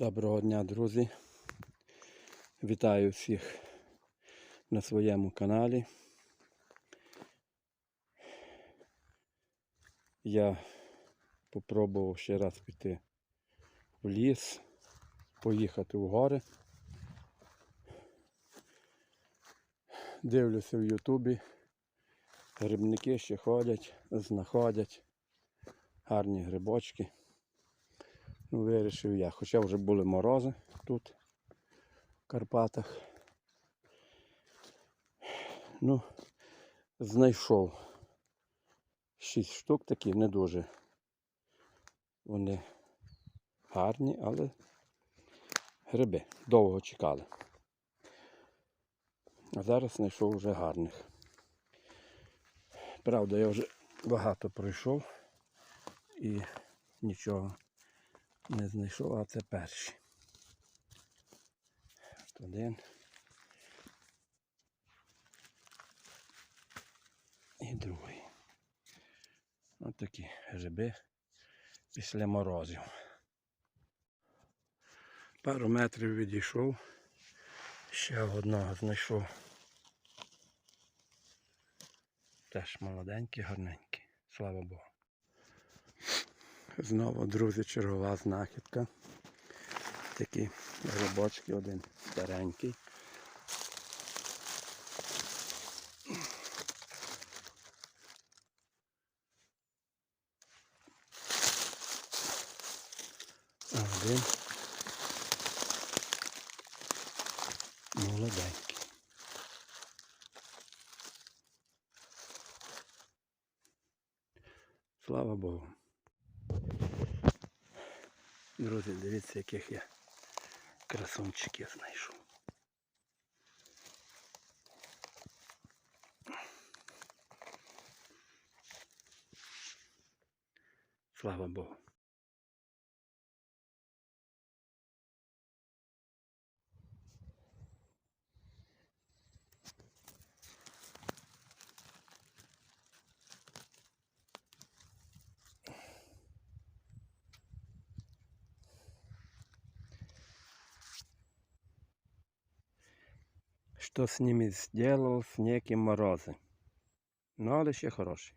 Доброго дня, друзі. Вітаю всіх на своєму каналі. Я попробував ще раз піти в ліс, поїхати в гори. Дивлюся в Ютубі. Грибники ще ходять, знаходять гарні грибочки. Ну, вирішив я. Хоча вже були морози тут, в Карпатах. Ну, знайшов шість штук такі, не дуже. Вони гарні, але гриби. Довго чекали. А зараз знайшов вже гарних. Правда, я вже багато пройшов і нічого не знайшов, а це перші. От один. І другий. Ось такі гриби після морозів. Пару метрів відійшов. Ще одного знайшов. Теж молоденький, гарненький. Слава Богу. Знову, друзі, чергова знахідка. Такі грибочки, один старенький. Один. Молоденький. Слава Богу. Друзі, дивіться, яких я красунчиків знайшов. Слава Богу. Что с ними сделал снег и морозы. Ну, але ще хороший.